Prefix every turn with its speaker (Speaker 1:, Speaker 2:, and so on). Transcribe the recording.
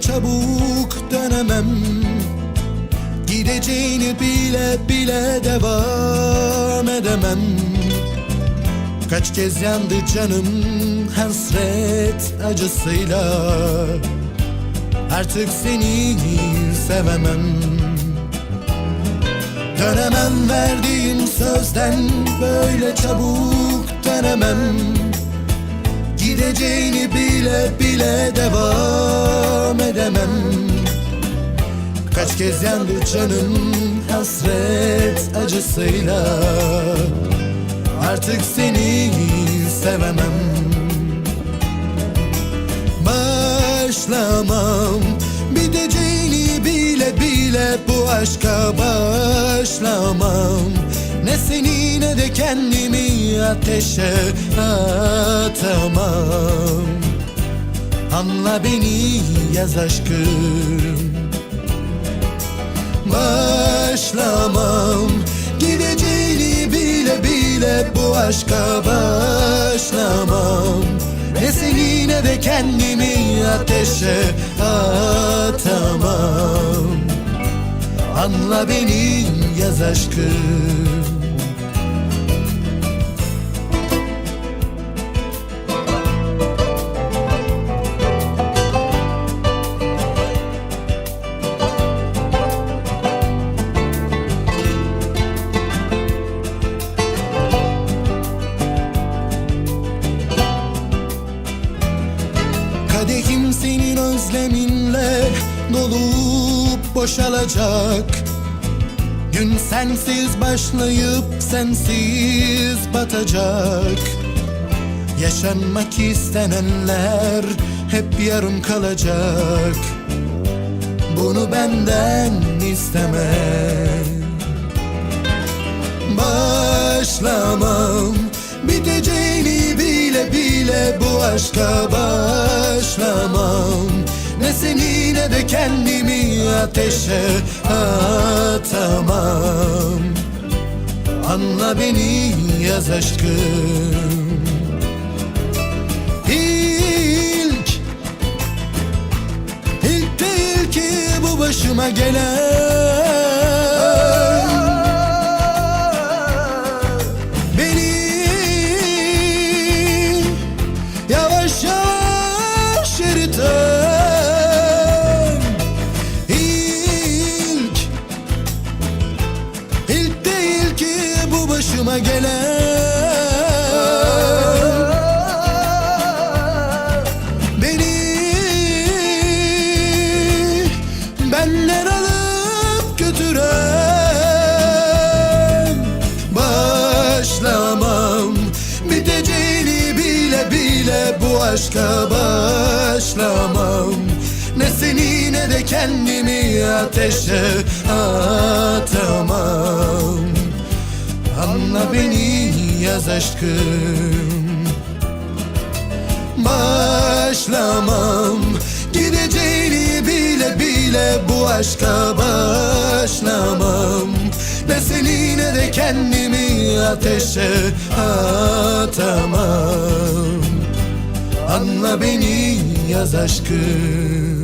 Speaker 1: çabuk dönemem? Gideceğini bile bile devam edemem. Kaç kez yandı canım hasret acısıyla. Artık seni sevemem. Dönemem verdiğim sözden böyle çabuk dönemem Gideceğini bile bile devam edemem. Kaç kez yandı canım hasret acısıyla. Artık seni sevemem. Başlamam. Biteceğini bile bile bu aşka başlamam Ne seni ne de kendimi ateşe atamam. Anla beni yaz aşkım. Başlamam. Gideceğini bile bile bu aşka başlamam. Ne seni ne de kendimi ateşe atamam Anla beni yaz aşkım Kadehim senin özleminle dolup boşalacak. Gün sensiz başlayıp sensiz batacak. Yaşanmak istenenler hep yarım kalacak. Bunu benden isteme. Başlamam. Biteceğini bile bile bu aşka başlamam de kendimi ateşe atamam. Anla beni yaz aşkım. İlk İlk değil ki bu başıma gelen Beni benden alıp götüren Başlamam. Biteceğini bile bile bu aşka başlamam. Ne seni ne de kendimi ateşe atamam Anla beni yaz aşkım. Başlamam. Gideceğini bile bile bu aşka başlamam. Ne seni ne de kendimi ateşe atamam. Anla beni yaz aşkım